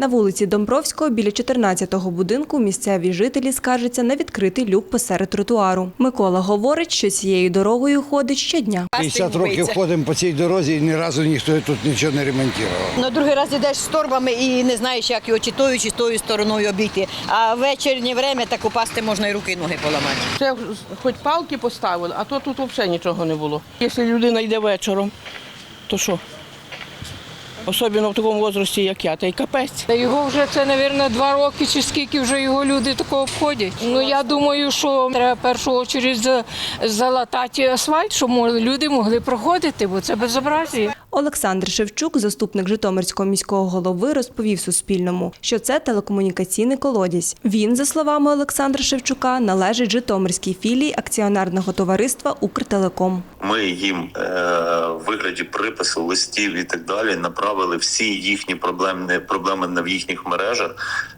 На вулиці Домбровського біля 14-го будинку місцеві жителі скаржаться на відкритий люк посеред тротуару. Микола говорить, що цією дорогою ходить щодня. 50 років ходимо по цій дорозі і ні разу ніхто тут нічого не ремонтував. На другий раз йдеш з торбами і не знаєш, як його чи тою, чи тою стороною обійти. А в вечірнє время так упасти можна і руки, і ноги поламати. Це хоч палки поставили, а то тут взагалі нічого не було. Якщо людина йде вечором, то що? Особливо в такому возрасті, як я, та й капець. Та його вже це, мабуть, два роки чи скільки вже його люди такого обходять. Ну я думаю, що треба в першу чергу за- залатати асфальт, щоб люди могли проходити, бо це безобразія. Олександр Шевчук, заступник Житомирського міського голови, розповів Суспільному, що це телекомунікаційний колодязь. Він, за словами Олександра Шевчука, належить Житомирській філії акціонерного товариства Укртелеком. Ми їм е, вигляді припису, листів і так далі направили всі їхні проблемні проблеми в їхніх мережах.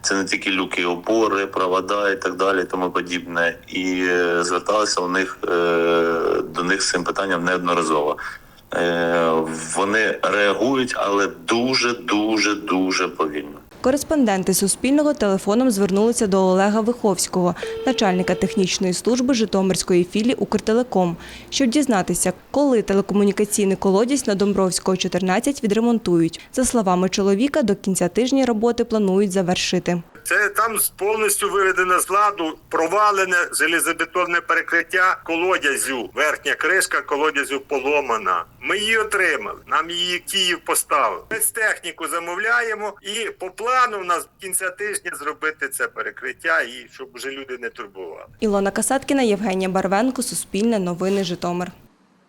Це не тільки люки, опори, провода і так далі, тому подібне. І е, зверталися у них е, до них з цим питанням неодноразово. Е, вони реагують, але дуже, дуже, дуже повільно. Кореспонденти Суспільного телефоном звернулися до Олега Виховського, начальника технічної служби Житомирської філії Укртелеком, щоб дізнатися, коли телекомунікаційний колодязь на Домбровського 14 відремонтують. За словами чоловіка, до кінця тижня роботи планують завершити. Це там повністю виведено з ладу, провалене железобетонне перекриття колодязю. Верхня кришка колодязю поломана. Ми її отримали. Нам її Київ поставив. Спецтехніку замовляємо, і по плану в нас кінця тижня зробити це перекриття, і щоб вже люди не турбували. Ілона Касаткіна, Євгенія Барвенко, Суспільне новини Житомир.